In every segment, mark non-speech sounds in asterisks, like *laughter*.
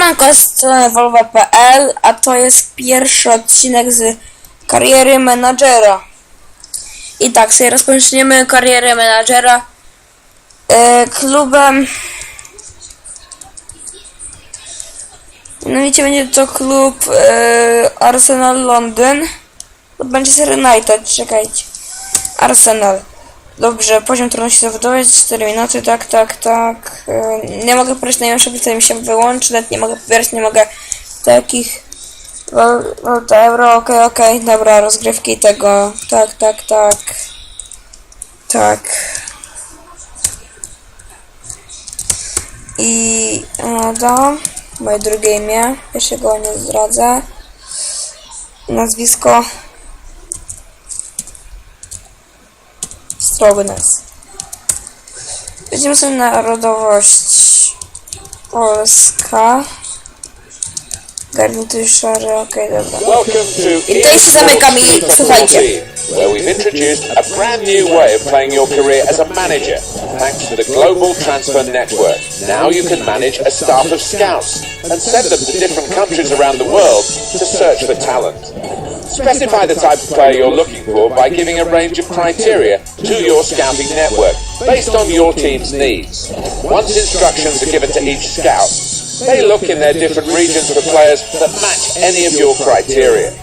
Siemanko, z strony Volvo.pl, a to jest pierwszy odcinek z kariery menadżera. I tak, sobie rozpoczniemy karierę menadżera e, klubem. Mianowicie będzie to klub e, Arsenal Londyn Manchester United, czekajcie. Arsenal. Dobrze, poziom trudności zawodowej 4 minuty, tak, tak, tak. Nie mogę pobierać najlepsze, bo to mi się wyłączy, nawet nie mogę pobierać, nie mogę takich wal- waluta euro, okej, okej, dobra, rozgrywki tego, tak, tak, tak. Tak. I no, da, moje drugie imię, pierwszego nie zdradzę. Nazwisko Strognes. Będziemy sobie narodowość Polska. Garnitury szare, okej, dobra. Welcome to I tutaj się zamykam i słuchajcie. where we've introduced a brand new way of playing your career as a manager, thanks to the Global Transfer Network. Now you can manage a staff of scouts and send them to different countries around the world to search for talent. Specify the type of player you're looking for by giving a range of criteria to your scouting network based on your team's needs. Once instructions are given to each scout, they look in their different regions for players that match any of your criteria.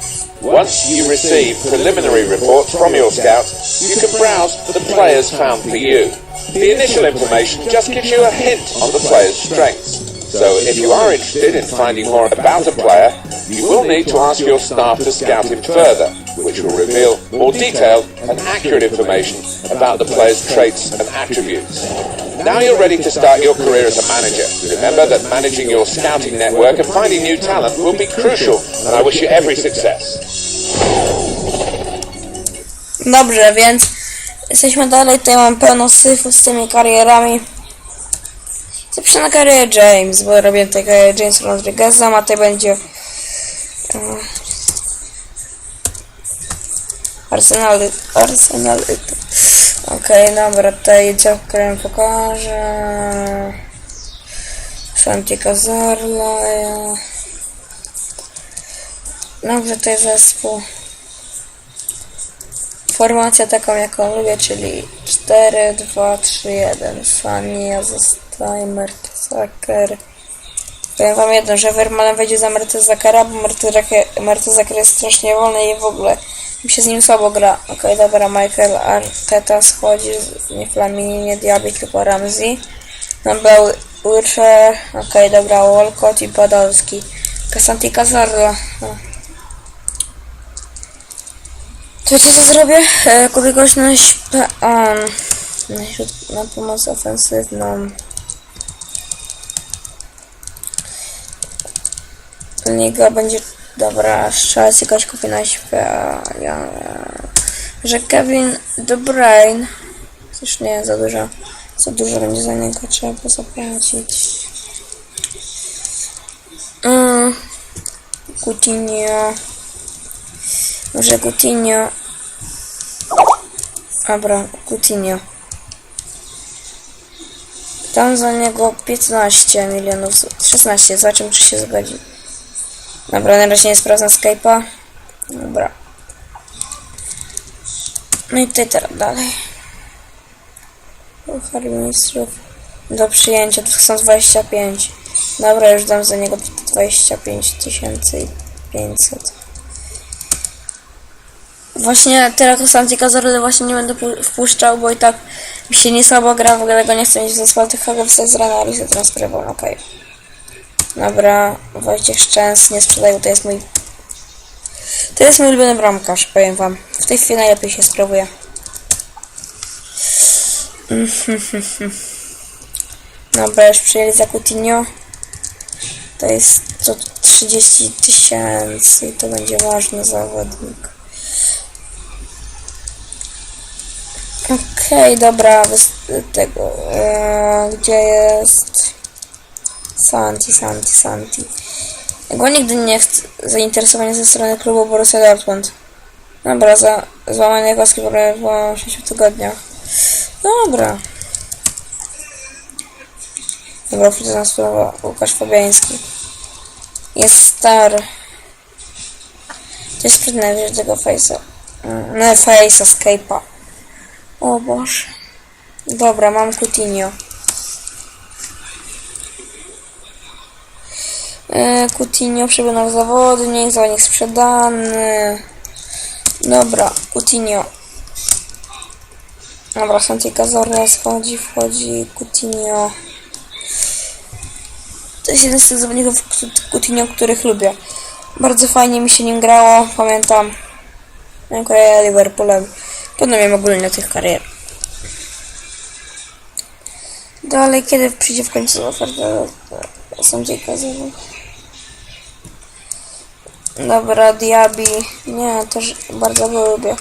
Once you receive preliminary reports from your scouts, you can browse the players found for you. The initial information just gives you a hint on the player's strengths. So if you are interested in finding more about a player, you will need to ask your staff to scout him further, which will reveal more detailed and accurate information about the player's traits and attributes. Now you're ready to start your career as a manager. Remember that managing your scouting network and finding new talent will be crucial, and I wish you every success. Dobrze, więc jesteśmy dalej. Tutaj mam pełno syfów z tymi karierami. Zapiszę na karierę James, bo robię tutaj karierę James Rodriguez'a, a tutaj będzie Arsenal, Arsenal. Okej, dobra, tutaj działkę pokażę. Santi Cazorla. ja. Dobrze, tutaj zespół. Formacja taką jaką lubię, czyli 4, 2, 3, 1. Fania zostaje Mertesacker. Powiem wam jedno, że Vermaelen wejdzie za Mertesakera, bo Mertesacker jest strasznie wolny i w ogóle mi się z nim słabo gra. Okej, dobra, Michael Arteta schodzi, nie Flamini, nie Diaby, tylko Ramsey. No był Wilshere, okej, dobra, Walcott i Podolski. Kasanti Cazorla. No. To co zrobię? E, Kupię kogoś na. Um, na pomoc ofensywną. Liga będzie... Dobra, strzelec jakoś kupię na śp... Ja, że Kevin De Bruyne... Już nie, za dużo. Za dużo będzie za niego trzeba zapłacić. Mm. Coutinho. Może Coutinho. Dobra, Coutinho. Tam za niego 15 milionów, 16, zobaczymy czy się zgodzi. Dobra, na razie nie sprawdzam Skype'a. Dobra. No i tutaj teraz dalej. Puchar Mistrzów. Do przyjęcia, tu są 25. Dobra, już dam za niego 25 500. Właśnie teraz Santi Cazorle właśnie nie będę pu- wpuszczał, bo i tak mi się nie słabo gra, w ogóle go nie chcę mieć w zespole, tylko go wstać z rana, ale się transferował, okej. Dobra, Wojciech Szczęs, nie sprzedaj, to jest mój... To jest mój ulubiony bramkarz, powiem wam. W tej chwili najlepiej się sprawuje. *laughs* Dobra, już przyjęli za Coutinho. To jest to 30 tysięcy, to będzie ważny zawodnik. Okej, dobra, wys- tego, e, gdzie jest Santi, Santi, Santi. Go nigdy nie zainteresowanie ze strony klubu Borussia Dortmund. Dobra, za złamanie kostki po 6 tygodniach. Dobra. Dobra, wrócę na sprawa Łukasz Fabiański. Jest stary. To jest sprytne wziąć tego face'a. No face'a, Skype'a. O Boże. Dobra, mam Coutinho. Coutinho przybył nowy zawodnik, zawodnik sprzedany. Dobra, Coutinho. Dobra, Santi Cazorla schodzi, wchodzi, Coutinho. To jest jeden z tych zawodników Cou- Coutinho, których lubię. Bardzo fajnie mi się nim grało, pamiętam. Miałem karierę Liverpoolem. Pewno miałem ogólnie tych karier. Dalej, kiedy przyjdzie w końcu oferta Santi Cazorla? Dobra, Diaby. Nie, też bardzo go lubię.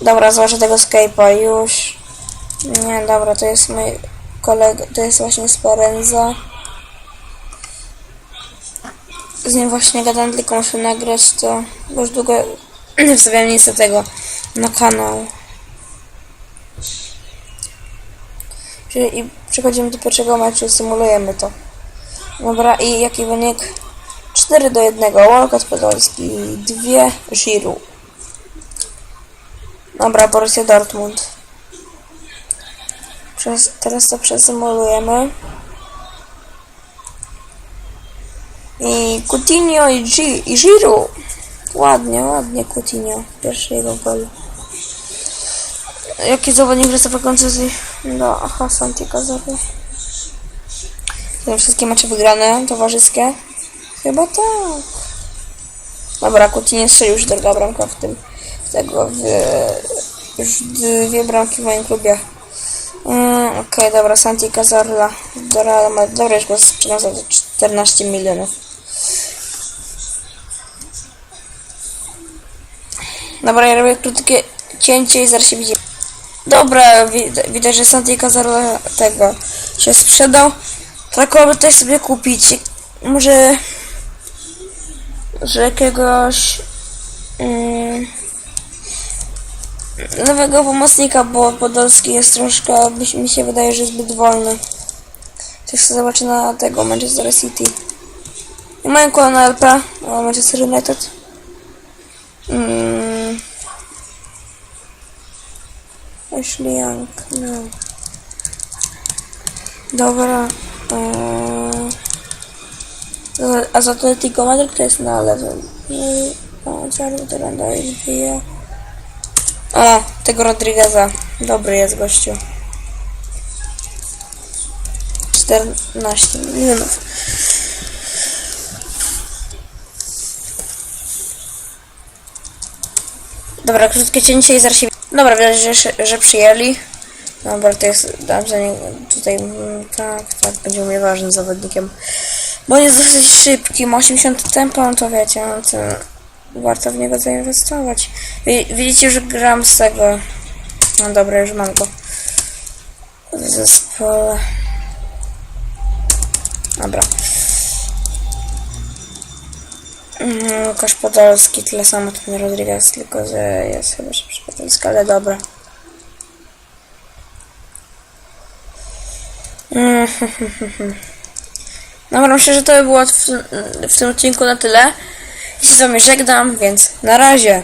Dobra, zobaczę tego Skype'a już. Nie, dobra, to jest mój kolega, to jest właśnie Sperenza. Z nim właśnie gadam, tylko muszę nagrać to. Bo już długo *clears throat* nie wstawiałem nic do tego na kanał. Czyli i przechodzimy do pierwszego meczu symulujemy to. Dobra, i jaki wynik? 4 do 1. Walcott Podolski, 2 Giroud. Dobra, Borussia Dortmund. Przez, teraz to przesymulujemy. I Coutinho i, G, i Giroud. Ładnie, ładnie Coutinho. Pierwszy jego gol. Jaki zawodnik wraca po kontuzji? No, aha, Santi. Te wszystkie mecze wygrane, towarzyskie? Chyba tak. Dobra, Coutinho strzelił już druga bramka w tym, w tego, w, już dwie bramki w moim klubie. Mm, Okej, dobra, Santi Cazorla do. Dobra, już go sprzedam za 14 milionów. Dobra, ja robię krótkie cięcie i zaraz się widzimy. Dobra, wid- widać, że Santi Cazorla tego się sprzedał. Takowy też sobie kupić. Może że jakiegoś mm, nowego pomocnika, bo Podolski jest troszkę, mi- się wydaje, że zbyt wolny. Też chcę zobaczyć na tego Manchester City. I mają koło na LP, o Manchester United. Mm. Ashley Young, no. Dobra. Eee. A z Atletico Madryt to jest na lewym. I o, Charlie Duranda już bije. O, tego Rodrigueza. Dobry jest gościu. 14 milionów. Dobra, krótkie cięcie i zaraz się... Dobra, widać, że, że przyjęli. Dobra, to jest... Dam za niego tutaj... mm, Tak, tak, będzie mnie ważnym zawodnikiem. Bo jest dosyć szybki, ma 80 tempa, no to wiecie, no to warto w niego zainwestować. Wi- Widzicie, że gram z tego. No dobra, już mam go. W zespole. Dobra. Mm, Łukasz Podolski, tyle samo ten Rodriguez, tylko że jest chyba szybszy Podolski, ale dobra. Mm, *laughs* Dobra, myślę, że to by było w, w tym odcinku na tyle. Ja się z wami żegnam, więc na razie.